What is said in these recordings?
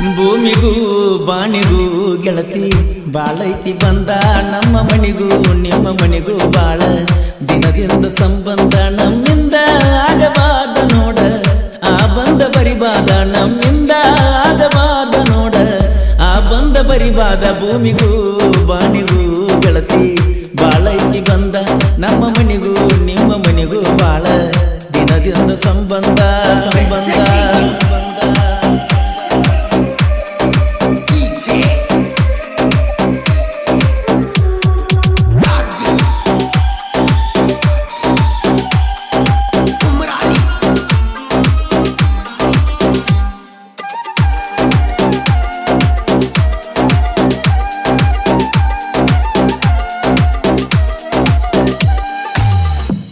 ಭೂಮಿಗೂ, ಬಾಣಿಗೂ, ಗೆಳತಿ ಬಾಳೈತಿ ಬಂದ ನಮ್ಮ ಮನಿಗೂ ನಿಮ್ಮ ಮನಿಗೂ ಬಾಳ ದಿನದಿಂದ ಸಂಬಂಧ. ನಮ್ಮಿಂದ ಆಗಬಾದ ನೋಡ, ಆ ಬಂದ ಬರಿಬಾದ. ನಮ್ಮಿಂದ ಆಗಬಾದ ನೋಡ, ಆ ಬಂದ ಬರಿಬಾದ ಭೂಮಿಗೂ, ಬಾಣಿಗೂ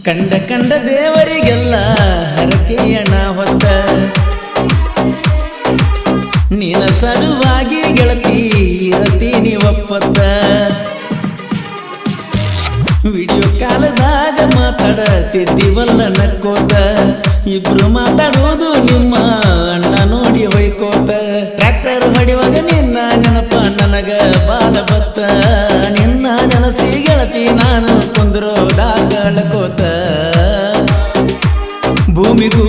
ಕಂಡ ಕಂಡ ದೇವರಿಗೆಲ್ಲ ಹರಕೆಯಣ ಹೊತ್ತ. ನಿನ ಸಲುವಾಗಿ ಗೆಳತಿ ಇರತೀನಿ ಒಪ್ಪತ್ತ. ವಿಡಿಯೋ ಕಾಲದಾಗ ಮಾತಾಡತಿದ್ದೀವಲ್ಲ ನಕ್ಕೋತ ಇಬ್ರು ಮಾತಾಡೋದು ನಿಮ್ಮ ಅಣ್ಣ ನೋಡಿ ಹೊಯ್ಕೋತ. ಟ್ರ್ಯಾಕ್ಟರ್ ಹೊಡಿವಾಗ ನಿನ್ನ ನೆನಪ ನನಗ ಬಾಲ ಬತ್ತ. ನಿನ್ನ ನೆನಸಿ ಗೆಳತಿ ನಾನು ಕುಂದ್ರೋದಾಗ ಅಳ್ಕೋತ ಭೂಮಿಗೂ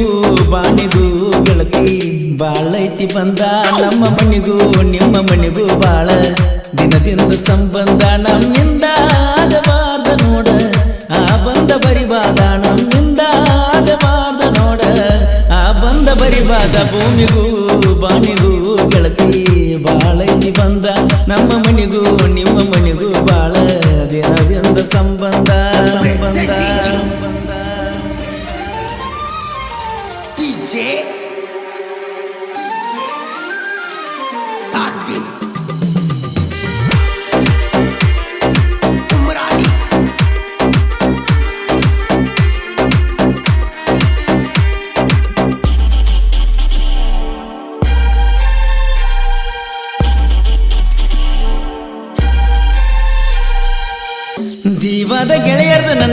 ಬಾಣಿಗೂ ಗೆಳತಿ ಬಾಳೈತಿ ಬಂದ ನಮ್ಮ ಮನೆಗೂ ನಿಮ್ಮ ಮನೆಗೂ ಬಾಳ ದಿನದಿಂದ ಸಂಬಂಧ, ನಮ್ಮಿಂದ ಆಗಬಾರ್ದ ನೋಡ. ಆ ಬಂದ ಬರಿಬಾದ ನಮ್ಮಿಂದ ಆಗಬಾರ್ದ ನೋಡ. ಆ ಬಂದ ಬರಿಬಾದ ಭೂಮಿಗೂ ನಮ್ಮ ಮನೆಗೂ ನಿಮ್ಮ ಮನೆಗೂ ಬಾಳ ದಿನದಿಂದ ಸಂಬಂಧ ಸಂಬಂಧ. ಸಂಬಂಧ.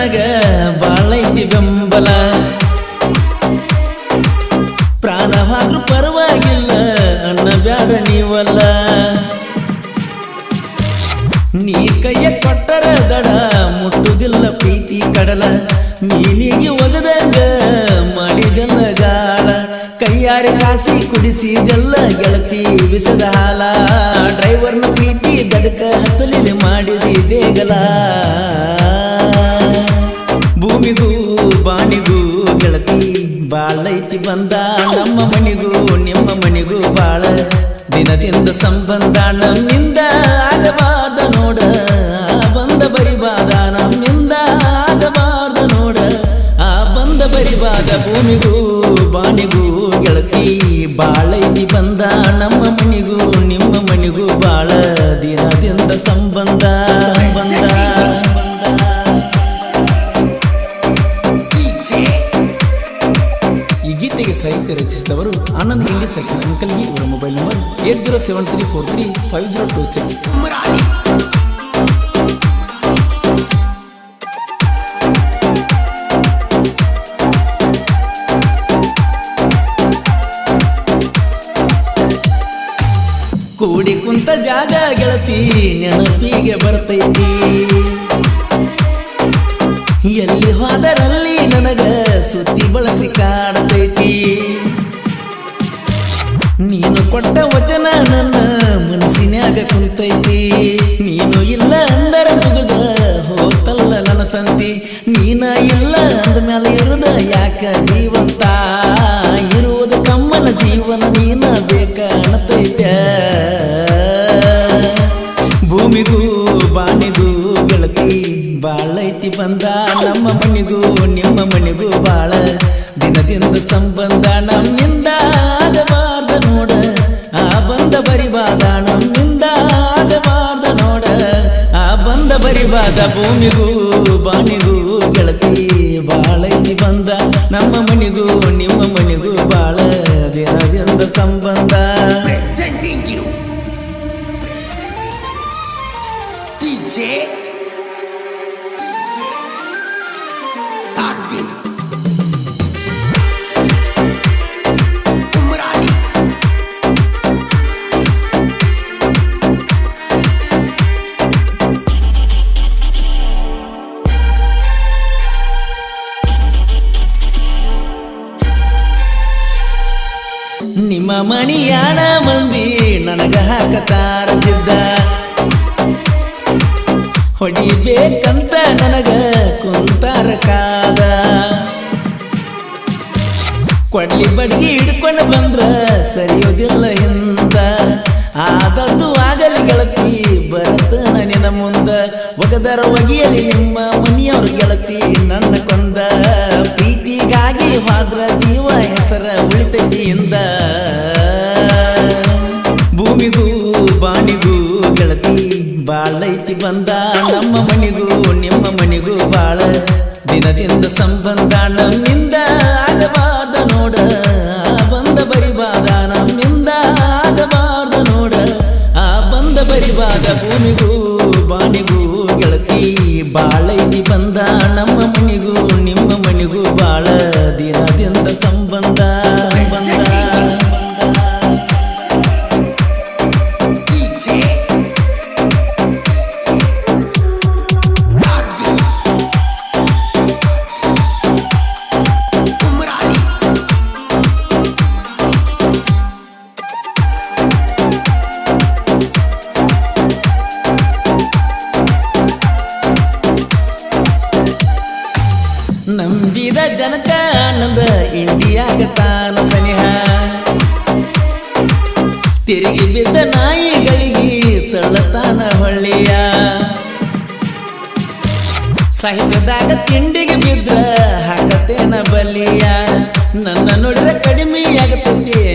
ನನಗ ಬಾಳೈತಿ ಬೆಂಬಲ. ಪ್ರಾಣವಾದ್ರೂ ಪರವಾಗಿಲ್ಲ ಅಣ್ಣ ಬ್ಯಾಡ ನೀವಲ್ಲ. ನೀ ಕೈಯ ಕೊಟ್ಟರ ದಡ, ಮುಟ್ಟುದಿಲ್ಲ ಪ್ರೀತಿ ಕಡಲ. ನೀನಿಗೆ ಒಗದಂಗ ಮಾಡಿದೆಲ್ಲ ಗಾಳ. ಕೈಯಾರೆ ಕಾಸಿ ಕುಡಿಸಿ ಜಲ್ಲ ಗೆಳತಿ ಬಿಸದ ಹಾಲ. ಡ್ರೈವರ್ನ ಪ್ರೀತಿ ದಡಕ ಹತ್ತಲಿಲಿ ಮಾಡಿದಿ ದೇಗಲ. ಭೂಮಿಗೂ ಬಾಣಿಗೂ ಗೆಳತಿ ಬಾಳೈತಿ ಬಂದ ನಮ್ಮ ಮನಿಗೂ, ನಿಮ್ಮ ಮನೆಗೂ ಬಾಳ ದಿನದಿಂದ ಸಂಬಂಧ. ನಮ್ಮಿಂದ ಆಗಬಾರ್ದ ನೋಡ, ಬಂದ ಬರಿಬಾದ ನಮ್ಮಿಂದ ಆಗಬಾರ್ದ ನೋಡ ಆ ಬಂದ ಬರಿಬಾದ ಭೂಮಿಗೂ ಬಾಣಿಗೂ ಗೆಳತಿ ಬಾಳೈತಿ ಬಂದ ನಮ್ಮ ಮನಿಗೂ ಅಂಕಲ್ಗಿ ಇವರ mobile number eight zero seven three four three five zero two six. ಕೂಡಿ ಕುಂತ ಜಾಗ ಗೆಳತಿ, ನೆನಪಿಗೆ ಬರ್ತೈತಿ. ಎಲ್ಲಿ ಹೋದರಲ್ಲಿ ನನಗ ಕೊಟ್ಟ ವಚನ ನನ್ನ ಮನಸ್ಸಿನ್ಯಾಗ ಕುಂತೈತಿ. ನೀನು ಇಲ್ಲ ಅಂದರ ಮುಗಿದ ಹೋತಲ್ಲ ನನ್ನ ಸಂತಿ. ನೀನ ಇಲ್ಲ ಅಂದ ಮೇಲೆ ಇರದ ಯಾಕ ಜೀವಂತ? ಇರುವುದು ಕಮ್ಮನ ಜೀವನ, ನೀನ ಬೇಕ ಭೂಮಿಗೂ ಬಾಣಿಗೂ ಗೆಳತಿ ಬಾಳೈತಿ ಬಂದ ನಮ್ಮ ಮನಿಗೂ ಬರಿಬಾದ ಭೂಮಿಗೂ ಬಾಣಿಗೂ ಗೆಳತಿ ಬಾಳೈನಿ ಬಂದ ನಮ್ಮ ಮನಿಗೂ ನಿಮ್ಮ ನಿಮ್ಮ ಮಣಿಯಾನ ಮಂದಿ ನನಗ ಹಾಕತಾರ ಜಿದ್ದ ಹೊಡಿಬೇಕಂತ ನನಗ ಕುಂತಾರ ಕಾದ. ಕೊಡ್ಲಿ ಬಡ್ಗಿ ಹಿಡ್ಕೊಂಡು ಬಂದ್ರ ಸರಿಯೋದಿಲ್ಲ ಹಿಂದ ಆದದ್ದು ಆಗಲಿ ಗೆಳತಿ ಬರತ ನಿನ್ನ ಮುಂದ. ಒಗದರ ಒಗಿಯಲಿ ನಿಮ್ಮ ಮನೆಯವ್ರ ಗೆಳತಿ ಬಾಳೈತಿ ಬಂದ. ನಮ್ಮ ಮನಿಗೂ, ನಿಮ್ಮ ಮನೆಗೂ ಬಾಳ ದಿನದಿಂದ ಸಂಬಂಧ. ನಮ್ಮಿಂದ ಆಗಬಾರ್ದ ನೋಡ. ಬಂದ ಬರಿಬಾದ ನಮ್ಮಿಂದ ಆಗಬಾರ್ದ ನೋಡ. ಆ ಬಂದ ಬರಿಬಾದ ಭೂಮಿಗೂ ಬಾಣಿಗೂ ಗೆಳತಿ ಬಾಳೈತಿ ಬಂದ. ತಿರುಗಿ ಬಿದ್ದ ನಾಯಿಗಳಿಗೆ ತಳ್ಳತಾನ ಹೊಳ್ಳಿಯ. ಸಾಹಿತ್ಯದಾಗ ತಿಂಡಿಗೆ ಬಿದ್ರ ಹಾಕತೇನ ಬಲಿಯ. ನನ್ನ ನೋಡಿದ್ರೆ ಕಡಿಮೆ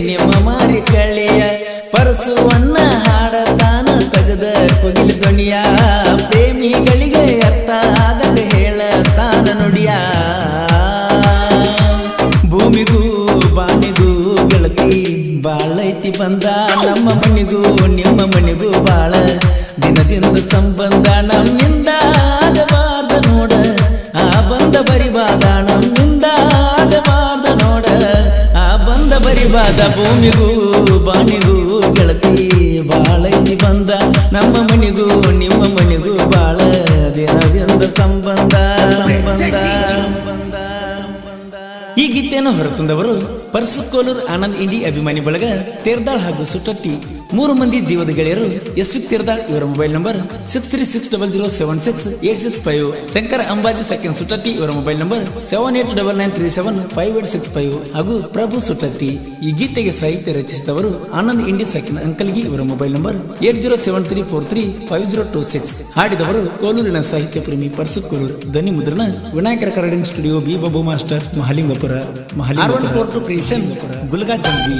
ನಿಮ್ಮ ಮಾರಿ ಕಳ್ಳಿಯ. ಪರಸುವನ್ನ ಹಾಡತಾನ ತಗದ ಕೊಗಿಲು ದೊಣಿಯ. ಪ್ರೇಮಿಗಳಿಗೆ ಅರ್ಥ ಆಗದೆ ಹೇಳತಾನ ನುಡಿಯ. ಬಾಳೈತಿ ಬಂದ, ನಮ್ಮ ಮನೆಗೂ, ನಿಮ್ಮ ಮನೆಗೂ ಬಾಳ ದಿನದಿಂದ ಸಂಬಂಧ. ನಮ್ಮಿಂದ ಆಗಬಾರ್ದ ನೋಡ, ಆ ಬಂದ ಬರಿಬಾದ ನಮ್ಮಿಂದ ಆಗಬಾರ್ದ ನೋಡ, ಆ ಬಂದ ಬರಿಬಾದ ಭೂಮಿಗೂ ಬಾಣಿಗೂ ಗೆಳತಿ ಬಾಳ ಬಂದ, ನಿಮ್ಮ ಮನಿಗೂ ಈ ಗೀತೆಯನ್ನು ಹೊರತಂದವರು ಪರ್ಸುಕೋಲೂರ್ ಆನಂದ್ ಇಂಡಿ ಅಭಿಮಾನಿ ಬಳಗ ತೇರ್ದಾಳ್ ಹಾಗೂ ಸುಟ್ಟಟ್ಟಿ ಮೂರು ಮಂದಿ ಜೀವದ ಗೆಳೆಯರು ಎಸ್ ವಿ ತೇರ್ದಾಳ್ ಇವರ mobile number six three six double zero seven six eight six five Shankara Ambaji second Suttatti ಇವರ mobile number seven eight double nine three seven five eight six five ಹಾಗೂ ಪ್ರಭು ಸುಟ್ಟಟ್ಟಿ ಈ ಗೀತೆಗೆ ಸಾಹಿತ್ಯ ರಚಿಸಿದವರು ಆನಂದ್ ಇಂಡಿ ಸೆಕೆಂಡ್ ಅಂಕಲ್ಗಿ ಇವರ mobile number eight zero seven three four three five zero two six ಹಾಡಿದವರು ಕೋಲೂರಿನ ಸಾಹಿತ್ಯ ಪ್ರೇಮಿ ಪರ್ಸು ಕೋಲೂರ್ ಧ್ವನಿ ಮುದ್ರಣ Vinayaka recording studio B Babu master Mahalingapura Mahalingapura four to creation ಗುಲ್ಗಾ ಜಂಬಿ.